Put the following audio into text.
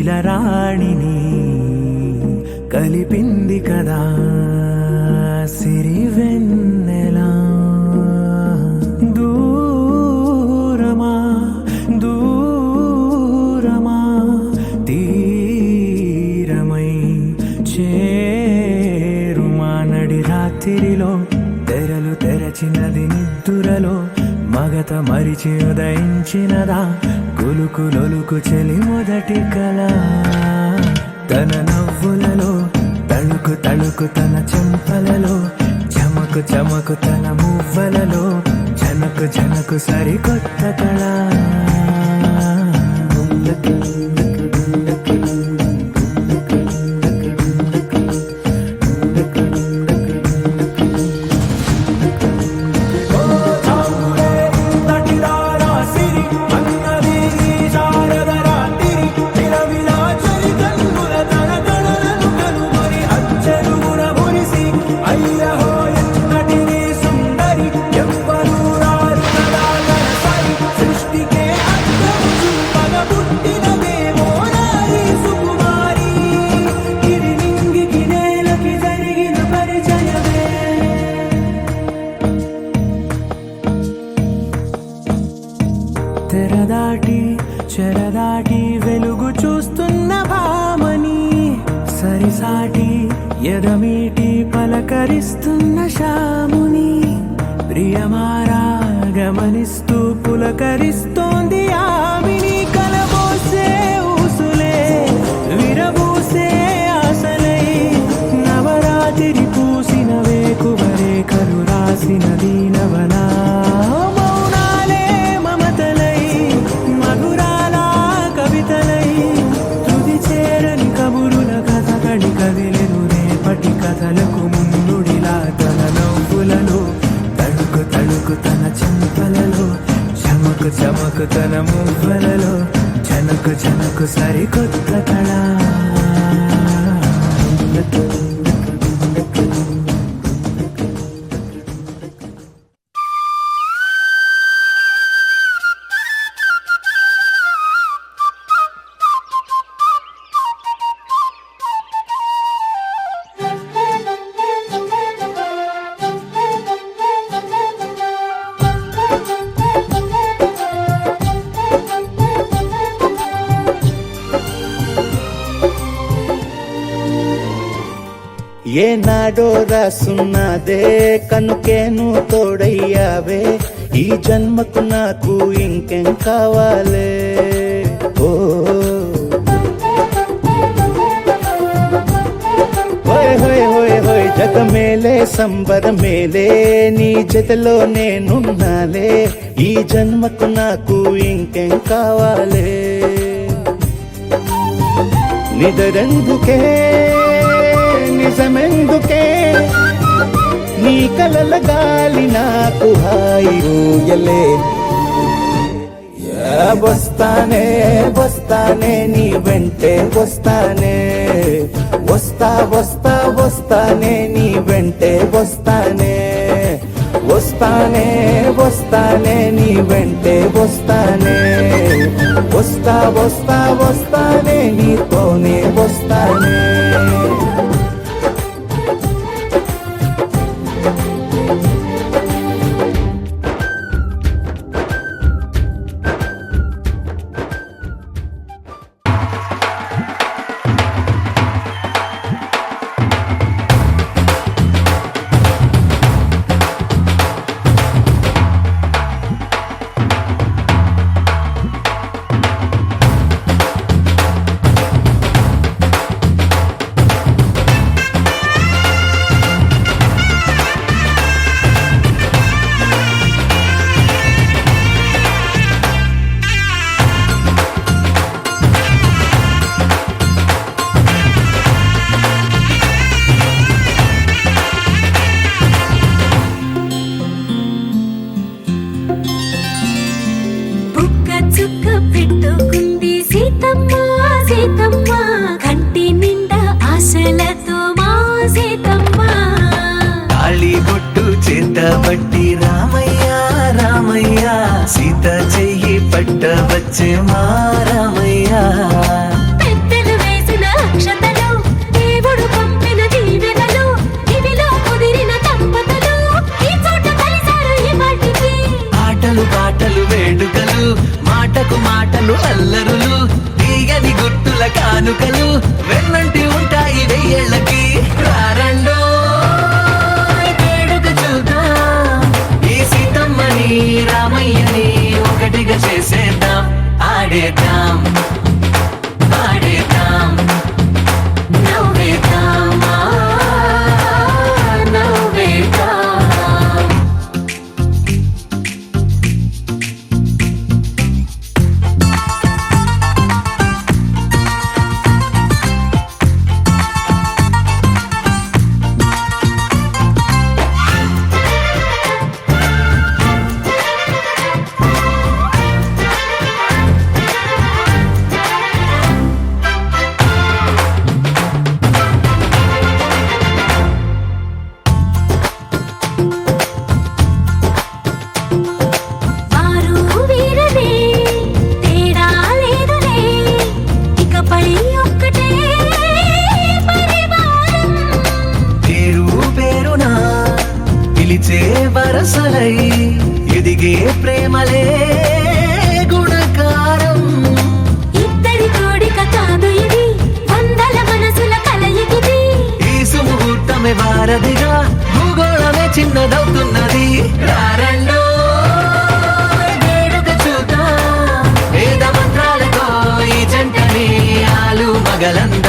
ఇలరాణిని కలిపింది కదా సిరి వెన్నెలా దూరమా దూరమా తీరమై చేరుమా నడి రాత్రిలో తెరలు తెరచినది నిద్దురలో మగత మరిచి ఉదయించినదా? కులుకు నొలుకు చెలి మొదటి కళ. తన నవ్వులలో తళుకు తళుకు తన చెంపలలో చమకు చమకు తన మువ్వలలో జనకు జనకు సరికొత్త కళ. మీటి పలకరిస్తున్న శాముని ప్రియమారా గమనిస్తూ పులకరిస్తోంది ఆమెని కలబోసే ఊసులే విరబూ చమకు తన మువ్వలలో జనకు సరికొత్త కళ. ఏనాడో రాసున్నదే కనుకేను తోడయ్యావే. ఈ జన్మకు నాకు ఇంకేం కావాలే? ఓ. హోయ్ హోయ్ జగ మేలే సంబర మేలే నీ జతలో నేనున్నాలే. ఈ జన్మకు నాకు ఇంకేం కావాలే? నిదరెందుకే నిజమెందుకే? నీ కలల గాలి నాకు హాయి ఊయలే వస్తానే వస్తానే నీ వెంటే వస్తానే. వస్తా వస్తా వస్తానే నీ వెంటే వస్తానే. వస్తానే వస్తానే నీ వెంటే వస్తానే. వస్తా వస్తా పట్టబట్టి రామయ్య రామయ్య. సీత చెయ్యి పట్టవచ్చే మా రామయ్య. పాటలు మాటకు మాటలు అల్లరులు తీగని గుట్టుల కానుకలు వెళ్ళి కురిసే వరసలై ఎదిగే ప్రేమలే గుణకారం. ఇద్దరి తోడిక కాదు ఇది వందల మనసుల కలయికిది. ఈ సుముహూర్తమే వారధిగా భూగోళమే చిన్నదవుతున్నది. రారండో గలంత